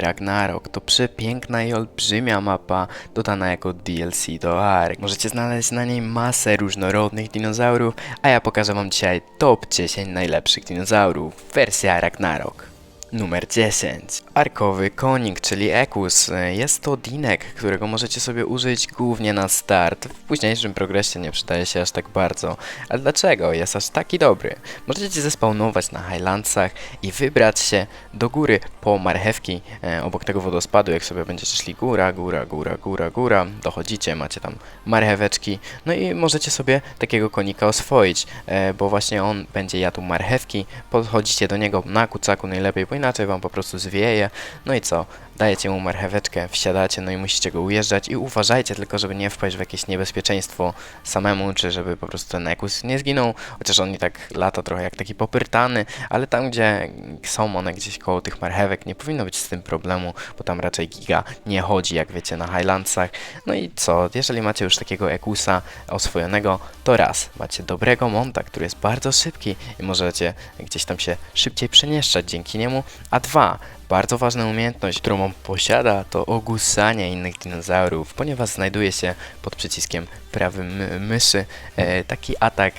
Ragnarok to przepiękna i olbrzymia mapa dodana jako DLC do ARK. Możecie znaleźć na niej masę różnorodnych dinozaurów, a ja pokażę wam dzisiaj top 10 najlepszych dinozaurów. Wersja Ragnarok. Numer 10. Arkowy konik, czyli Ekus. Jest to dinek, którego możecie sobie użyć głównie na start. W późniejszym progresie nie przydaje się aż tak bardzo. Ale dlaczego jest aż taki dobry? Możecie zespawnować na Highlandsach i wybrać się do góry po marchewki e, obok tego wodospadu. Jak sobie będziecie szli góra, góra, góra, góra, góra, dochodzicie, macie tam marcheweczki. No i możecie sobie takiego konika oswoić, e, bo właśnie on będzie jadł marchewki. Podchodzicie do niego na kucaku najlepiej, inaczej wam po prostu zwieje. No i co? Dajecie mu marcheweczkę, wsiadacie, no i musicie go ujeżdżać i uważajcie tylko, żeby nie wpaść w jakieś niebezpieczeństwo samemu, czy żeby po prostu ten ekus nie zginął, chociaż on i tak lata trochę jak taki popyrtany, ale tam, gdzie są one gdzieś koło tych marchewek, nie powinno być z tym problemu, bo tam raczej giga nie chodzi, jak wiecie, na Highlandsach. No i co, jeżeli macie już takiego ekusa oswojonego, to raz, macie dobrego monta, który jest bardzo szybki i możecie gdzieś tam się szybciej przemieszczać dzięki niemu, a dwa, bardzo ważna umiejętność, którą on posiada, to ogłusanie innych dinozaurów, ponieważ znajduje się pod przyciskiem prawym my- myszy e, taki atak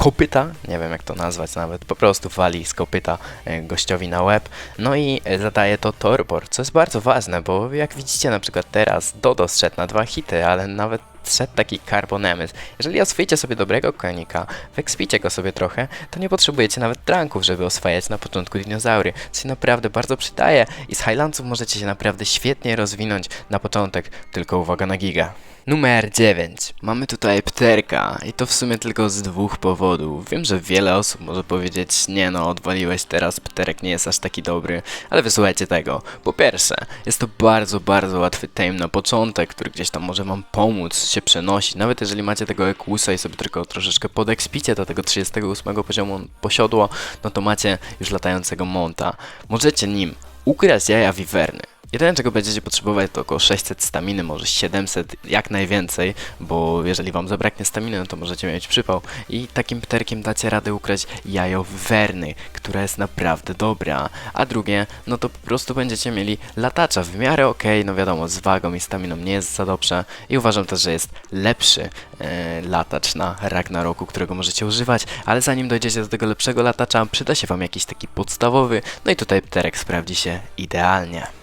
kopyta, nie wiem jak to nazwać nawet, po prostu wali z kopyta e, gościowi na łeb, no i e, zadaje to Torbor, co jest bardzo ważne, bo jak widzicie na przykład teraz Dodo zszedł na dwa hity, ale nawet zszedł taki Carbonemys. Jeżeli oswoicie sobie dobrego konika, wekspicie go sobie trochę, to nie potrzebujecie nawet dranków, żeby oswajać na początku dinozaury, co się naprawdę bardzo przydaje i z Highlandsów możecie się naprawdę świetnie rozwinąć na początek, tylko uwaga na giga. Numer 9. Mamy tutaj pterka i to w sumie tylko z dwóch powodów. Wiem, że wiele osób może powiedzieć, nie no, odwaliłeś teraz, pterek nie jest aż taki dobry, ale wysłuchajcie tego. Po pierwsze, jest to bardzo, bardzo łatwy tame na początek, który gdzieś tam może wam pomóc się przenosić. Nawet jeżeli macie tego ekusa i sobie tylko troszeczkę podekspicie do tego 38 poziomu posiodło, no to macie już latającego monta. Możecie nim ukraść jaja wiwerny. Jedyne czego będziecie potrzebować to około 600 staminy, może 700 jak najwięcej, bo jeżeli wam zabraknie staminy, no to możecie mieć przypał i takim pterkiem dacie radę ukraść jajo werny, która jest naprawdę dobra. A drugie, no to po prostu będziecie mieli latacza w miarę okej, no wiadomo, z wagą i staminą nie jest za dobrze i uważam też, że jest lepszy e, latacz na Ragnaroku, którego możecie używać, ale zanim dojdziecie do tego lepszego latacza, przyda się wam jakiś taki podstawowy, no i tutaj pterek sprawdzi się idealnie.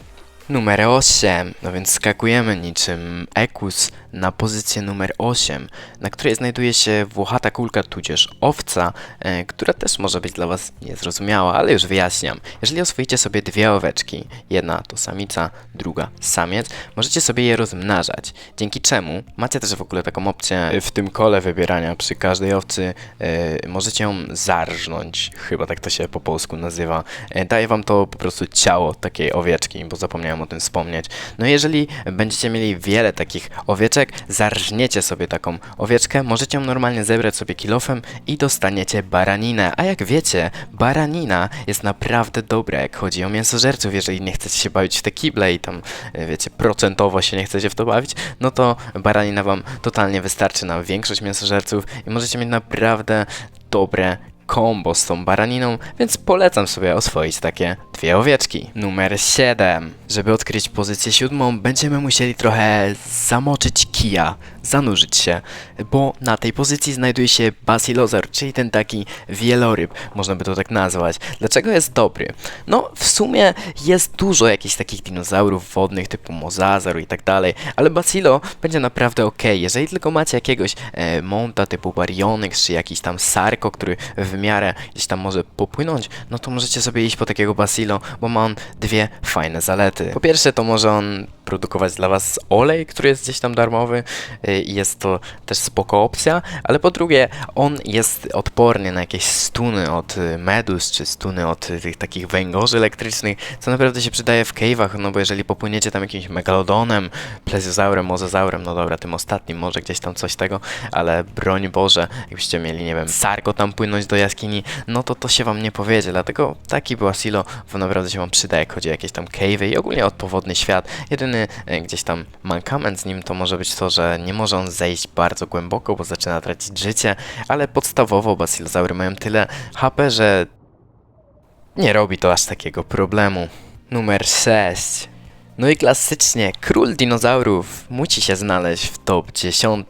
Numer 8, no więc skakujemy niczym Ekus na pozycję numer 8, na której znajduje się włochata kulka tudzież owca, e, która też może być dla Was niezrozumiała, ale już wyjaśniam. Jeżeli oswoicie sobie dwie oweczki, jedna to samica, druga samiec, możecie sobie je rozmnażać, dzięki czemu macie też w ogóle taką opcję w tym kole wybierania przy każdej owcy, e, możecie ją zarżnąć, chyba tak to się po polsku nazywa. E, daje Wam to po prostu ciało takiej owieczki, bo zapomniałem o tym wspomnieć. No jeżeli będziecie mieli wiele takich owieczek, zarżniecie sobie taką owieczkę, możecie ją normalnie zebrać sobie kilofem i dostaniecie baraninę. A jak wiecie, baranina jest naprawdę dobra, jak chodzi o mięsożerców. Jeżeli nie chcecie się bawić w te kible i tam, e, wiecie, procentowo się nie chcecie w to bawić, no to baranina wam totalnie wystarczy na większość mięsożerców i możecie mieć naprawdę dobre kombo z tą baraniną, więc polecam sobie oswoić takie dwie owieczki. Numer 7. Żeby odkryć pozycję siódmą, będziemy musieli trochę zamoczyć kija, zanurzyć się, bo na tej pozycji znajduje się Basilozaur, czyli ten taki wieloryb, można by to tak nazwać. Dlaczego jest dobry? No, w sumie jest dużo jakichś takich dinozaurów wodnych typu Mozazaur i tak dalej, ale Basilo będzie naprawdę ok. Jeżeli tylko macie jakiegoś e, monta typu Baryonyx, czy jakiś tam Sarko, który w miarę gdzieś tam może popłynąć, no to możecie sobie iść po takiego Basilo, bo ma on dwie fajne zalety. Po pierwsze, to może on produkować dla was olej, który jest gdzieś tam darmowy i jest to też spoko opcja, ale po drugie, on jest odporny na jakieś stuny od y, medus, czy stuny od y, tych takich węgorzy elektrycznych, co naprawdę się przydaje w cave'ach, no bo jeżeli popłyniecie tam jakimś megalodonem, plesiozaurem, mozozaurem, no dobra, tym ostatnim może gdzieś tam coś tego, ale broń Boże, jakbyście mieli, nie wiem, sarko tam płynąć do jaskini, no to to się wam nie powiedzie, dlatego taki Basilo naprawdę się wam przyda, jak chodzi o jakieś tam cave'y i ogólnie odpowodny świat. Jedyny e, gdzieś tam mankament z nim to może być to, że nie może on zejść bardzo głęboko, bo zaczyna tracić życie, ale podstawowo basilozaury mają tyle HP, że nie robi to aż takiego problemu. Numer 6. No i klasycznie, król dinozaurów musi się znaleźć w top 10.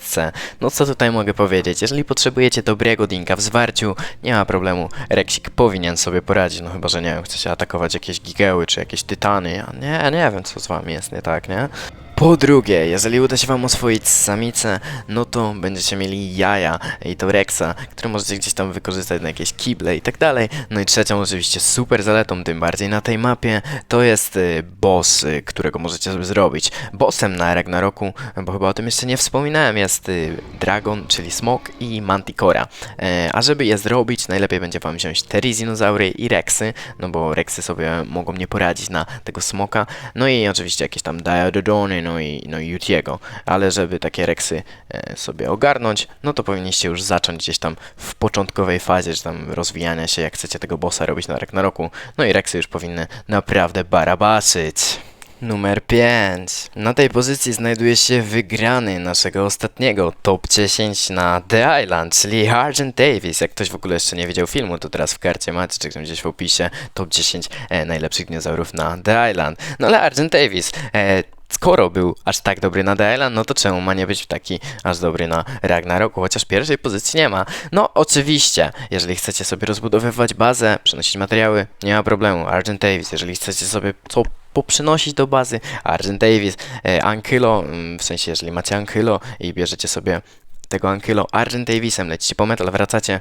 No co tutaj mogę powiedzieć? Jeżeli potrzebujecie dobrego dinka w zwarciu, nie ma problemu. Reksik powinien sobie poradzić, no chyba, że nie wiem, chcecie atakować jakieś gigeły czy jakieś tytany. Ja nie, nie wiem, co z wami jest nie tak, nie? Po drugie, jeżeli uda się wam oswoić samicę, no to będziecie mieli jaja i to Rexa, które możecie gdzieś tam wykorzystać na jakieś kible i tak dalej. No i trzecią oczywiście super zaletą, tym bardziej na tej mapie, to jest y, boss, y, którego możecie sobie zrobić. Bossem na Ragnaroku, bo chyba o tym jeszcze nie wspominałem, jest y, Dragon, czyli Smok i Manticora. E, a żeby je zrobić, najlepiej będzie wam wziąć Terizynozaury i Rexy, no bo Rexy sobie mogą nie poradzić na tego Smoka. No i oczywiście jakieś tam Diododony, no i, no i Yutiego. Ale żeby takie Rexy e, sobie ogarnąć, no to powinniście już zacząć gdzieś tam w początkowej fazie, czy tam rozwijania się, jak chcecie tego bossa robić na Ragnaroku. No i Rexy już powinny naprawdę barabaszyć. Numer 5. Na tej pozycji znajduje się wygrany naszego ostatniego top 10 na The Island, czyli Argent Davis. Jak ktoś w ogóle jeszcze nie widział filmu, to teraz w karcie macie, czy gdzieś w opisie, top 10 e, najlepszych dinozaurów na The Island. No ale Argent Davis, e, skoro był aż tak dobry na Island, no to czemu ma nie być taki aż dobry na Ragnaroku, chociaż pierwszej pozycji nie ma. No oczywiście, jeżeli chcecie sobie rozbudowywać bazę, przenosić materiały, nie ma problemu. Argent Davis, jeżeli chcecie sobie co poprzynosić do bazy, Argent Davis, e, Ankylo, mm, w sensie jeżeli macie Ankylo i bierzecie sobie tego Ankylo Argent Davisem, lecicie po metal, wracacie,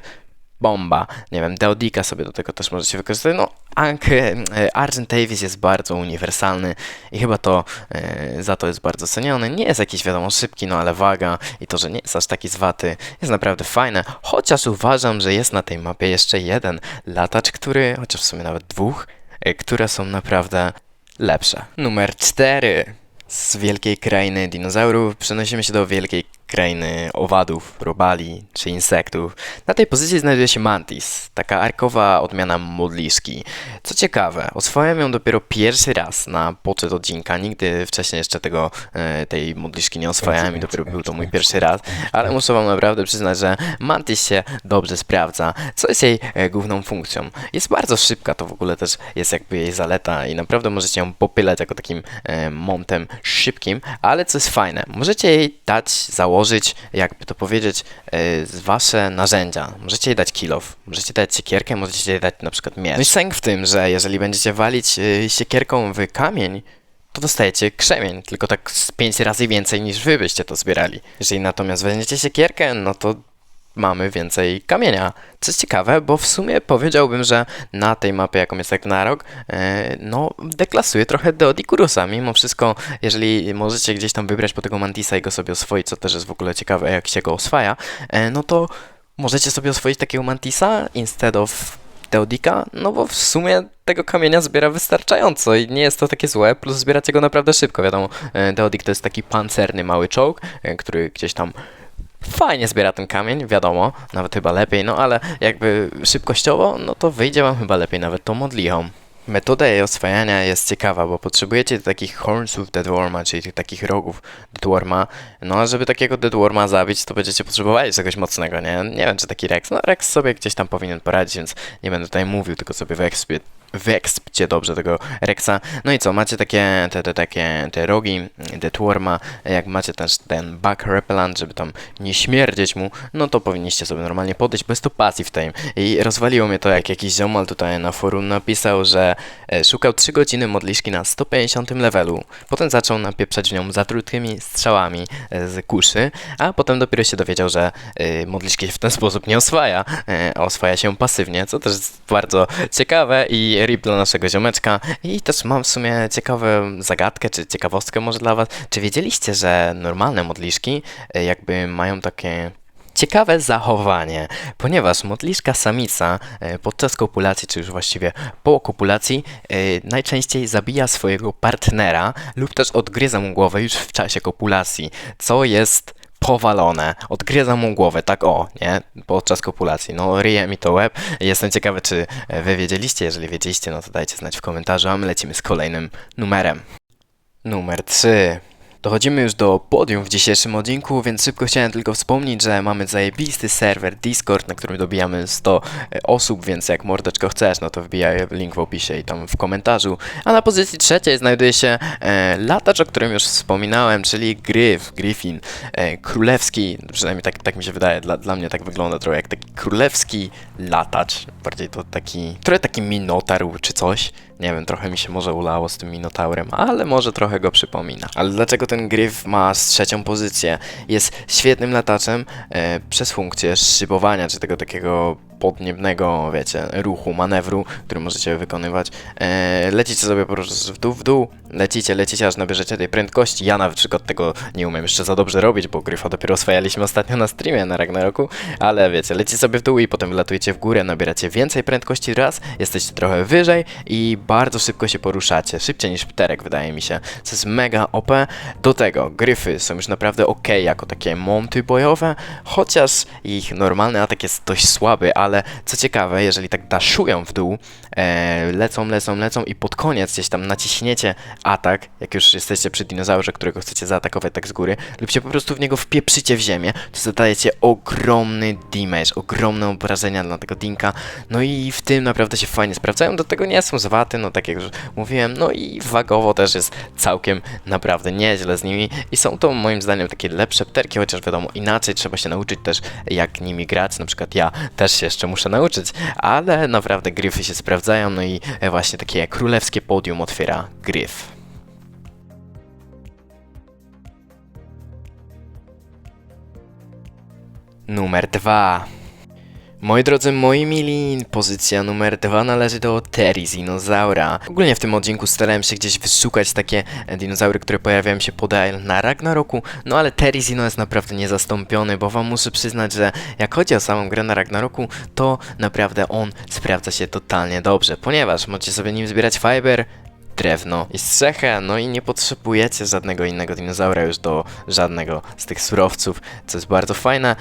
bomba. Nie wiem, Deodika sobie do tego też możecie wykorzystać. No, e, Argent Davis jest bardzo uniwersalny i chyba to e, za to jest bardzo ceniony. Nie jest jakiś wiadomo szybki, no ale waga i to, że nie jest aż taki zwaty jest naprawdę fajne. Chociaż uważam, że jest na tej mapie jeszcze jeden latacz, który, chociaż w sumie nawet dwóch, e, które są naprawdę lepsze. Numer 4. Z wielkiej krainy dinozaurów przenosimy się do wielkiej krainy owadów, robali czy insektów. Na tej pozycji znajduje się mantis, taka arkowa odmiana modliszki. Co ciekawe, oswojłem ją dopiero pierwszy raz na poczet odcinka. Nigdy wcześniej jeszcze tego, e, tej modliszki nie oswajałem i dopiero był to mój pierwszy raz. Ale muszę wam naprawdę przyznać, że mantis się dobrze sprawdza. Co jest jej e, główną funkcją? Jest bardzo szybka, to w ogóle też jest jakby jej zaleta i naprawdę możecie ją popylać jako takim e, montem szybkim, ale co jest fajne, możecie jej dać założyć jakby to powiedzieć, e, wasze narzędzia. Możecie jej dać kilof, możecie dać siekierkę, możecie jej dać na przykład miecz. No i sęk w tym, że jeżeli będziecie walić e, siekierką w kamień, to dostajecie krzemień, tylko tak z 5 razy więcej niż wy byście to zbierali. Jeżeli natomiast weźmiecie siekierkę, no to mamy więcej kamienia. Co jest ciekawe, bo w sumie powiedziałbym, że na tej mapie, jaką jest Ragnarok, e, no deklasuje trochę Deodikurusa. Mimo wszystko, jeżeli możecie gdzieś tam wybrać po tego Mantisa i go sobie oswoić, co też jest w ogóle ciekawe, jak się go oswaja, e, no to możecie sobie oswoić takiego Mantisa instead of Deodika, no bo w sumie tego kamienia zbiera wystarczająco i nie jest to takie złe, plus zbieracie go naprawdę szybko. Wiadomo, e, Deodik to jest taki pancerny mały czołg, e, który gdzieś tam fajnie zbiera ten kamień, wiadomo, nawet chyba lepiej, no ale jakby szybkościowo, no to wyjdzie wam chyba lepiej nawet tą modlichą. Metoda jej oswajania jest ciekawa, bo potrzebujecie takich hornsów Deadworma, czyli tych takich rogów Deadworma. No a żeby takiego Deadworma zabić, to będziecie potrzebowali czegoś mocnego, nie? Nie wiem, czy taki Rex. No Rex sobie gdzieś tam powinien poradzić, więc nie będę tutaj mówił, tylko sobie wyekspię wyekspcie dobrze tego Rexa. No i co, macie takie, te, te takie, te rogi Deadworma, jak macie też ten Bug Repellent, żeby tam nie śmierdzieć mu, no to powinniście sobie normalnie podejść, bo jest to passive time. I rozwaliło mnie to, jak jakiś ziomal tutaj na forum napisał, że e, szukał 3 godziny modliszki na 150 levelu. Potem zaczął napieprzać w nią zatrutymi strzałami e, z kuszy, a potem dopiero się dowiedział, że e, modliszki w ten sposób nie oswaja, oswaja się pasywnie, co też jest bardzo ciekawe i rip dla naszego ziomeczka. I też mam w sumie ciekawą zagadkę, czy ciekawostkę może dla was. Czy wiedzieliście, że normalne modliszki e, jakby mają takie ciekawe zachowanie, ponieważ modliszka samica e, podczas kopulacji, czy już właściwie po kopulacji, e, najczęściej zabija swojego partnera lub też odgryza mu głowę już w czasie kopulacji, co jest powalone. Odgryza mu głowę, tak o, nie? Podczas kopulacji. No, ryje mi to łeb. Jestem ciekawy, czy e, wy wiedzieliście. Jeżeli wiedzieliście, no to dajcie znać w komentarzu, a my lecimy z kolejnym numerem. Numer 3. Dochodzimy już do podium w dzisiejszym odcinku, więc szybko chciałem tylko wspomnieć, że mamy zajebisty serwer Discord, na którym dobijamy 100 osób, więc jak mordeczko chcesz, no to wbijaj link w opisie i tam w komentarzu. A na pozycji trzeciej znajduje się e, latacz, o którym już wspominałem, czyli Gryf, Griffin, e, królewski, przynajmniej tak, tak mi się wydaje, dla, dla mnie tak wygląda trochę jak taki królewski latacz, bardziej to taki, trochę taki minotaur czy coś. Nie wiem, trochę mi się może ulało z tym Minotaurem, ale może trochę go przypomina. Ale dlaczego ten Gryf ma trzecią pozycję? Jest świetnym lataczem e, przez funkcję szybowania, czy tego takiego podniebnego, wiecie, ruchu, manewru, który możecie wykonywać. E, lecicie sobie po prostu w dół, w dół, lecicie, lecicie, aż nabierzecie tej prędkości. Ja na przykład tego nie umiem jeszcze za dobrze robić, bo Gryfa dopiero oswajaliśmy ostatnio na streamie na Ragnaroku, ale wiecie, lecicie sobie w dół i potem wlatujecie w górę, nabieracie więcej prędkości raz, jesteście trochę wyżej i bardzo szybko się poruszacie, szybciej niż pterek wydaje mi się, co jest mega OP. Do tego gryfy są już naprawdę ok jako takie monty bojowe, chociaż ich normalny atak jest dość słaby, ale co ciekawe, jeżeli tak daszują w dół, e, lecą, lecą, lecą i pod koniec gdzieś tam naciśniecie atak, jak już jesteście przy dinozaurze, którego chcecie zaatakować tak z góry, lub się po prostu w niego wpieprzycie w ziemię, to zadajecie ogromny damage, ogromne obrażenia dla tego dinka, no i w tym naprawdę się fajnie sprawdzają, do tego nie są zwaty, no tak jak już mówiłem, no i wagowo też jest całkiem naprawdę nieźle z nimi i są to moim zdaniem takie lepsze pterki, chociaż wiadomo, inaczej trzeba się nauczyć też jak nimi grać, na przykład ja też się jeszcze muszę nauczyć, ale naprawdę gryfy się sprawdzają, no i właśnie takie królewskie podium otwiera gryf. Numer dwa. Moi drodzy, moi mili, pozycja numer dwa należy do Terizinozaura. Ogólnie w tym odcinku starałem się gdzieś wyszukać takie dinozaury, które pojawiają się podaj na Ragnaroku, no ale Terizino jest naprawdę niezastąpiony, bo wam muszę przyznać, że jak chodzi o samą grę na Ragnaroku, to naprawdę on sprawdza się totalnie dobrze, ponieważ możecie sobie nim zbierać fiber, drewno i strzechę, no i nie potrzebujecie żadnego innego dinozaura już do żadnego z tych surowców, co jest bardzo fajne,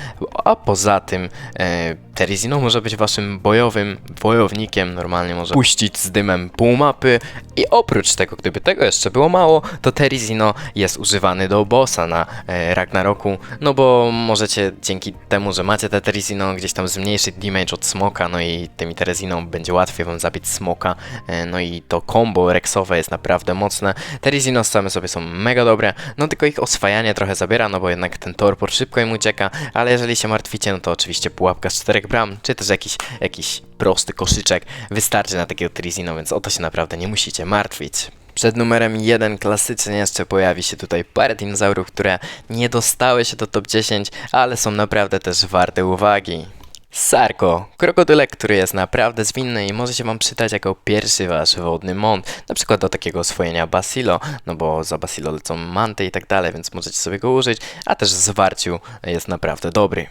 a poza tym e, Terizino może być waszym bojowym wojownikiem, normalnie może puścić z dymem pół mapy. I oprócz tego, gdyby tego jeszcze było mało, to Terizino jest używany do bossa na e, Ragnaroku, no bo możecie dzięki temu, że macie te Terizino gdzieś tam zmniejszyć damage od smoka, no i tymi Tereziną będzie łatwiej wam zabić smoka, e, no i to combo Rexowe jest naprawdę mocne. Te Rizino same sobie są mega dobre, no tylko ich oswajanie trochę zabiera, no bo jednak ten torpor szybko im ucieka, ale jeżeli się martwicie, no to oczywiście pułapka z czterech bram, czy też jakiś, jakiś prosty koszyczek wystarczy na takiego Trizino, więc o to się naprawdę nie musicie martwić. Przed numerem 1 klasycznie jeszcze pojawi się tutaj parę dinozaurów, które nie dostały się do top 10, ale są naprawdę też warte uwagi. Sarko, krokodylek, który jest naprawdę zwinny i może się wam przydać jako pierwszy wasz wodny mont, na przykład do takiego oswojenia Basilo, no bo za Basilo lecą manty i tak dalej, więc możecie sobie go użyć, a też w zwarciu jest naprawdę dobry.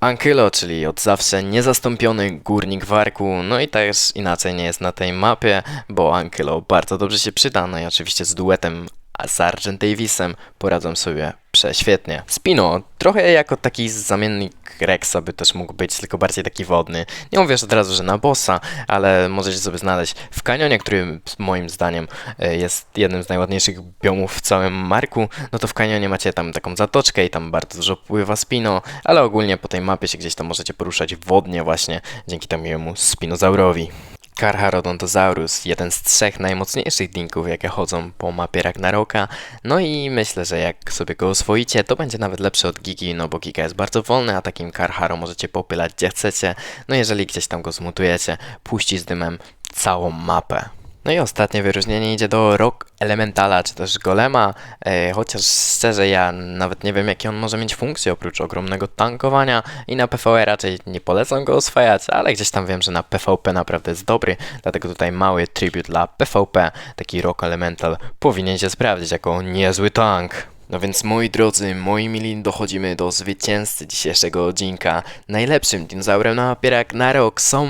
Ankylo, czyli od zawsze niezastąpiony górnik warku, no i też inaczej nie jest na tej mapie, bo Ankylo bardzo dobrze się przyda, no i oczywiście z duetem a z Argent Davisem poradzą sobie prześwietnie. Spino, trochę jako taki zamiennik Rexa by też mógł być, tylko bardziej taki wodny. Nie mówię że od razu, że na bossa, ale możecie sobie znaleźć w kanionie, który moim zdaniem e, jest jednym z najładniejszych biomów w całym Marku, no to w kanionie macie tam taką zatoczkę i tam bardzo dużo pływa Spino, ale ogólnie po tej mapie się gdzieś tam możecie poruszać wodnie właśnie dzięki temu Spinozaurowi. Carcharodontosaurus, jeden z trzech najmocniejszych dinków, jakie chodzą po mapie Ragnaroka. No i myślę, że jak sobie go oswoicie, to będzie nawet lepszy od Gigi, no bo Giga jest bardzo wolny, a takim Carcharo możecie popylać gdzie chcecie. No jeżeli gdzieś tam go zmutujecie, puści z dymem całą mapę. No i ostatnie wyróżnienie idzie do Rock Elementala, czy też Golema, e, chociaż szczerze ja nawet nie wiem jakie on może mieć funkcje oprócz ogromnego tankowania i na PvE raczej nie polecam go oswajać, ale gdzieś tam wiem, że na PvP naprawdę jest dobry, dlatego tutaj mały tribut dla PvP, taki Rock Elemental powinien się sprawdzić jako niezły tank. No więc moi drodzy, moi mili, dochodzimy do zwycięzcy dzisiejszego odcinka. Najlepszym dinozaurem na mapie Ragnarok są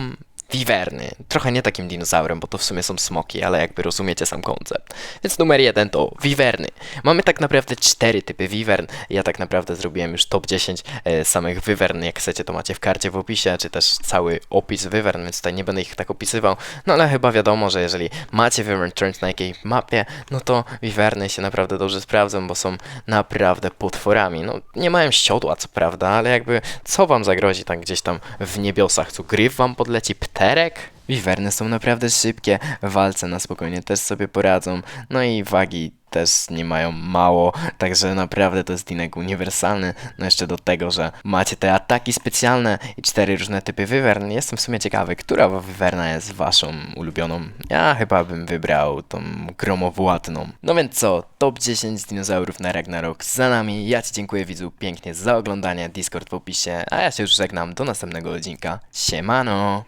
wiwerny. Trochę nie takim dinozaurem, bo to w sumie są smoki, ale jakby rozumiecie sam koncept. Więc numer jeden to wiwerny. Mamy tak naprawdę cztery typy wiwern. Ja tak naprawdę zrobiłem już top 10 e, samych wywern. Jak chcecie, to macie w karcie w opisie, czy też cały opis wywern, więc tutaj nie będę ich tak opisywał. No ale chyba wiadomo, że jeżeli macie Wyvern Turns na jakiej mapie, no to wiwerny się naprawdę dobrze sprawdzą, bo są naprawdę potworami. No nie mają ściodła, co prawda, ale jakby co wam zagrozi tak gdzieś tam w niebiosach? Co gryf wam podleci? Pterek? Wiwerny są naprawdę szybkie, walce na spokojnie też sobie poradzą, no i wagi też nie mają mało, także naprawdę to jest dinek uniwersalny. No jeszcze do tego, że macie te ataki specjalne i cztery różne typy wywern. Jestem w sumie ciekawy, która wywerna jest waszą ulubioną. Ja chyba bym wybrał tą gromowładną. No więc co, top 10 dinozaurów na Ragnarok za nami. Ja ci dziękuję widzu pięknie za oglądanie, Discord w opisie, a ja się już żegnam do następnego odcinka. Siemano!